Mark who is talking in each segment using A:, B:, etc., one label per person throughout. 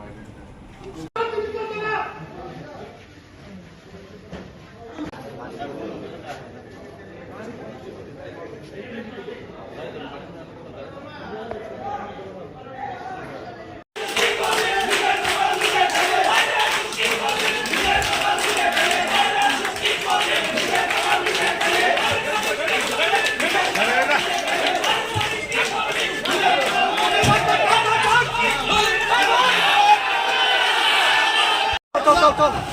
A: দাদা দাদা
B: গাড়িটা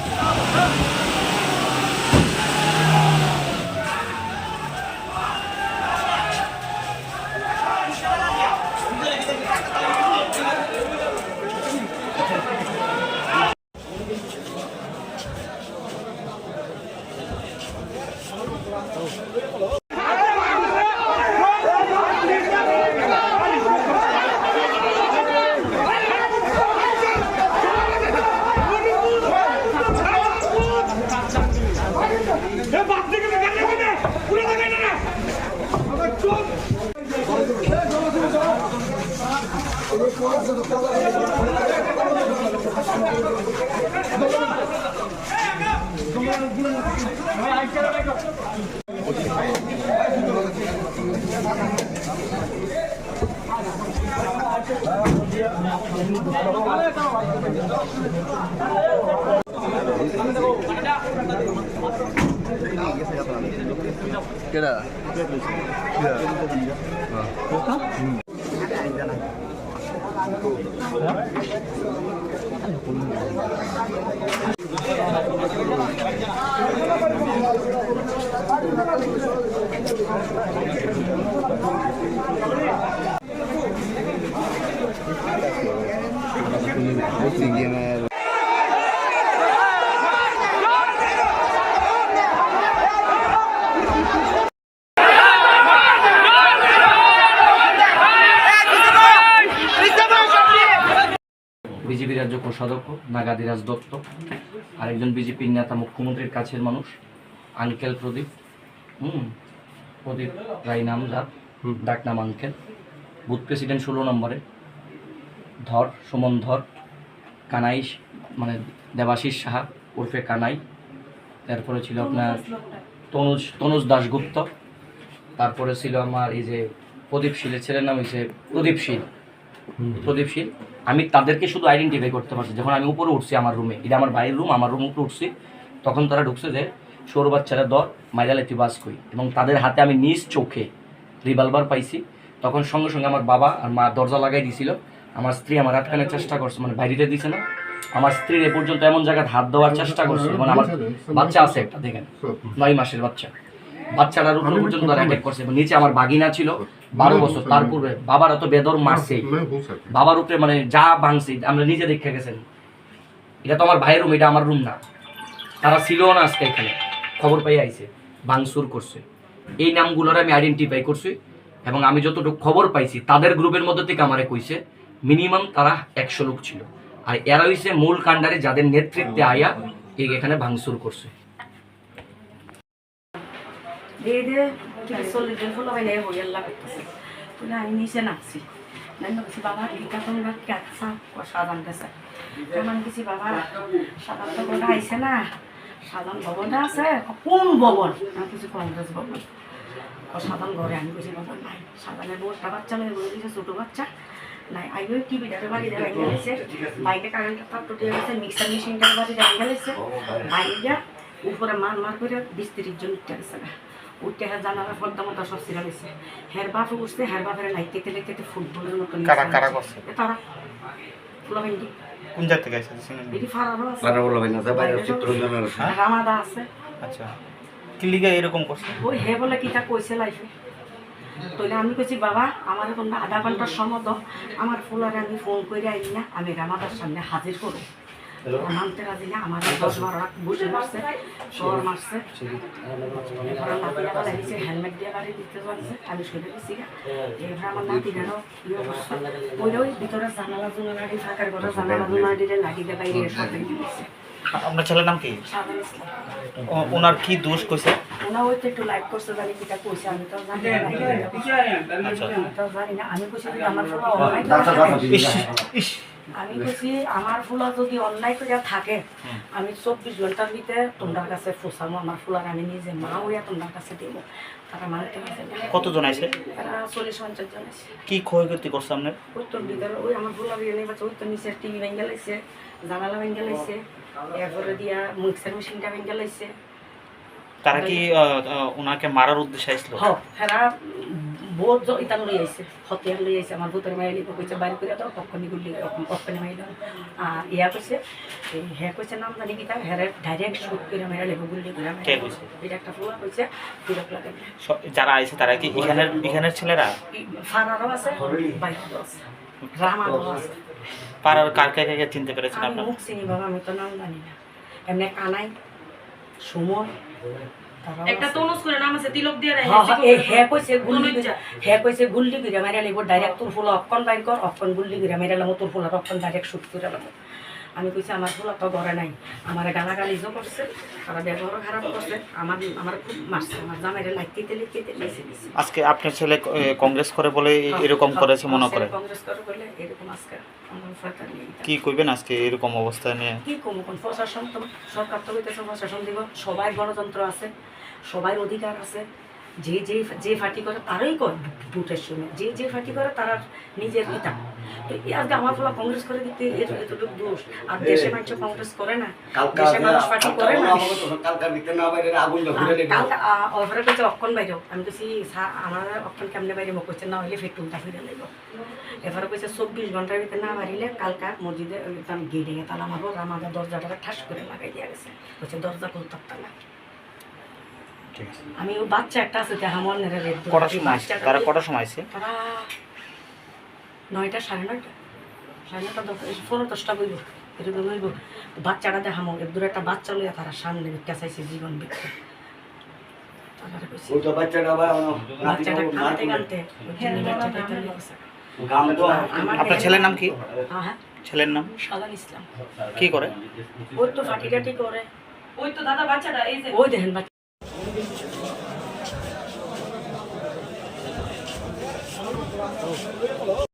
B: থেকে ঘুরাইতে গো
C: বিজেপি রাজ্য কোষাধ্যক্ষ নাগাদিরাজ দত্ত আরেকজন বিজেপির নেতা মুখ্যমন্ত্রীর কাছের মানুষ আঙ্কেল প্রদীপ হুম প্রদীপ রায় নাম যার ডাক নাম আঙ্কেল বুথ প্রেসিডেন্ট ষোলো নম্বরে ধর সুমন ধর কানাই মানে দেবাশিস সাহা ওরফে কানাই তারপরে ছিল আপনার তনুজ তনুজ দাশগুপ্ত তারপরে ছিল আমার এই যে প্রদীপ শীলের ছেলের নাম হয়েছে প্রদীপ শীল প্রদীপ শীল আমি তাদেরকে শুধু আইডেন্টিফাই করতে পারছি। যখন আমি উপরে উঠছি আমার রুমে এটা আমার বাইরের রুম আমার রুম উপরে উঠছি তখন তারা ঢুকছে যে সৌর বাচ্চারা দর মাইরালেটি বাস কই এবং তাদের হাতে আমি নিজ চোখে রিভলভার পাইছি। তখন সঙ্গে সঙ্গে আমার বাবা আর মা দরজা লাগাই দিছিল। আমার স্ত্রী আমার আটকানোর চেষ্টা করছে মানে বাইরে দিছে না। আমার স্ত্রীর এ পর্যন্ত এমন জায়গায় হাত দেওয়ার চেষ্টা করছে মানে আমার বাচ্চা আছে একটা দেখেন নয় মাসের বাচ্চা। বাচ্চারা উপর পর্যন্ত তারা অ্যাটাক করছে এবং নিচে আমার বাগিনা ছিল। বারো বছর তার পূর্বে বাবার অত বেদর মারছে। বাবার উপরে মানে যা ভাঙছি আমরা নিজে দেখে গেছেন। এটা তো আমার ভাইয়ের রুম এটা আমার রুম না। তারা ছিল না আজকে এখানে। খবর পাই আইছে ভাঙচুর করছে। এই নামগুলোর আমি আইডেন্টিফাই করছি এবং আমি যতটুকু খবর পাইছি তাদের গ্রুপের মধ্যে থেকে আমারে কইছে মিনিমাম তারা একশো লোক ছিল। আর এরা হইছে মূল কাণ্ডারে যাদের নেতৃত্বে আয়া এই এখানে ভাঙচুর করছে।
D: কিছু চল্লিশ জন ফুল হইলে হই আল্লাহ করতেছে বলে আমি নিচে নাচছি আমি বলছি বাবা এটা তোমরা ক্যাটসা সাধারণ গেছে। আমি কিছু বাবা? সাধারণ তো কোনটা আইসে না। সাধারণ ভবনটা আছে? কোন ভবন? আমি কিছু কংগ্রেস ভবন। সাধারণ ঘরে। আমি কিছু বাবা, নাই। সাধারণের বড়টা বাচ্চা মেয়ে বলে দিয়েছে ছোটো বাচ্চা। নাই আইও টিভিটারে বাড়ি দেওয়া গেছে। বাইকে কারেন্ট তার টুটে গেছে মিক্সার মেশিনটার বাড়ি দেওয়া গেছে। বাইরে উপরে মার মার করে বিশ তিরিশ জন উঠতে গেছে না উঠতে হ্যাঁ জানালা পর্দা মতো সব সিরা গেছে হের বাপ উঠছে হের বাপের লাইতে ফুটবলের মতো
E: কারা কারা করছে?
D: তারা।
E: কোন
D: ফারারও আছে। রামাদা আছে।
E: আচ্ছা। কি লিগা এরকম করছে?
D: ওই হে বলে কিটা কইছে লাইফে। তাহলে আমি কইছি বাবা আমার তোমরা আধা ঘণ্টার সময় দাও। আমার ফুলারে আমি ফোন করে আইনি না আমি রামাদার সামনে হাজির করো মানতে রাজি না আমার দশ বারো লাখ বসে মারছে শহর মারছে এবার আমার নাতিরা বলে দিছে হেলমেট দিয়ে গাড়ি দিতে পারছে আমি শুনে দিছি এবার আমার নাতিরাও ইয়ে ওই ওই ভিতরে জানালা জানালা লাগিয়ে বাইরে
E: আপনার ছেলের নাম কি ওনার কি দোষ কইছে
D: ওনা ওই তো একটু লাইক করছে জানি কিটা কইছে আমি তো জানি না
E: আচ্ছা
D: আমি তো জানি না আমি কইছি আমার ফুলা আমি কইছি আমার ফুলা যদি অন্যায় করে থাকে আমি চব্বিশ ঘণ্টার ভিতরে তোমার কাছে ফোসামো আমার ফুলার আমি নিজে মা হইয়া তোমার কাছে দেব তারা মানতে না
E: কতজন আছে
D: তারা চল্লিশ পঞ্চাশ জন আছে
E: কি ক্ষয়ক্ষতি করছে আপনার?
D: ওই তোর ভিতরে ওই আমার ফুলার নেই ওই তো নিচে টিভি ভেঙে লাইছে জানালা ভেঙে লাইছে এরপরে দিয়া মিক্সার মেশিনটা ভেঙে লাইছে।
E: তারা কি ওনাকে মারার উদ্দেশ্যে আসছিল
D: হ হেরা বহুত ইতান লই আইছে হতিয়ার লই আইছে আমার ভূতের মাইলি কইছে বাইরে করে দাও পক্ষনি গুলি পক্ষনি মাইল আর ইয়া কইছে এই হে কইছে নাম জানি কি তার হেরে ডাইরেক্ট শুট করে মাইরা লেবু গুলি করে
E: কে কইছে?
D: এটা একটা ফুলা কইছে তিরক লাগে।
E: যারা আইছে তারা কি এখানের এখানের ছেলেরা?
D: ফারারও আছে বাইকও আছে রামারও আছে।
E: পাড়ার কার কাকে কাকে চিনতে পেরেছেন আপনার?
D: মুখ চিনি বাবা আমি তো নাম জানি না। এমনি কানাই সুমন
B: একটা
D: আছে।
B: করে নাম আছে তিলক দিয়ে
D: হ্যাঁ, হ্যাঁ, এই হে কইছে গুল্লি। হে কইছে গুল্লি করে মাইরা লিব ডাইরেক্ট তোর ফুল অক্ষণ বাইর কর অক্ষণ গুল্লি করে মাইরা লামো তোর ফুল অক্ষণ ডাইরেক্ট শুট করে লামো আমি কইছি আমার ফুল তো ঘরে নাই। আমার গালাগালিজও করছে তারা ব্যবহারও খারাপ করছে। আমার আমার খুব মারছে। আমার জামাইরে লাইতে লিখতে লিখে দিছে।
E: আজকে আপনার ছেলে কংগ্রেস করে বলে এরকম করেছে মনে করে
D: কংগ্রেস করে বলে এরকম আজকে
E: কি কইবেন আজকে এরকম অবস্থা নিয়ে?
D: কি কম কোন প্রশাসন তো সরকার তো হইতেছে প্রশাসন দিব। সবাই গণতন্ত্র আছে সবাই অধিকার আছে। যে যে যে ফাটি করে তারাই করে ভোটের সময় যে যে ফাটি করে তারা নিজের ইটা। তো আজকে আমার ফলা কংগ্রেস করে দিতে এতটুকু দোষ। আর দেশে মানুষ কংগ্রেস করে না দেশে মানুষ পার্টি করে না।
A: কালকা দিতে না বাইরে আগুন
D: আর অফারে কইছে অক্ষণ আমি কইছি "স্যার, আমার অক্ষণ কেমনে বাইরে? না হইলে ফিরে লাগব এবারে কইছে চব্বিশ ঘণ্টার ভিতরে না বাড়িলে কালকা মসজিদে আমি গেটে তালা মারবো আমাদের দরজাটা ঠাস করে লাগাই দিয়া গেছে। কইছে দরজা খুলতে পারতাম না। আমি বাচ্চা একটা আছে মনে
E: কটার সময় তারা কটার সময় আছে
D: তারা নয়টা সাড়ে নয়টা। সাড়ে নয়টা দশ পনেরো দশটা বইব এরকম বইব। বাচ্চাটা দেখামো দূরে একটা বাচ্চা লইয়া তারা সামনে ভিক্ষা চাইছে জীবন ভিক্ষা।
E: আপনার ছেলের নাম কি?
D: হ্যাঁ হ্যাঁ।
E: ছেলের নাম?
D: সাদান ইসলাম।
E: কি করে?
D: ওই তো ফাটি টাটি করে।
B: ওই তো দাদা বাচ্চাটা এই যে।
D: ওই দেখেন বাচ্চা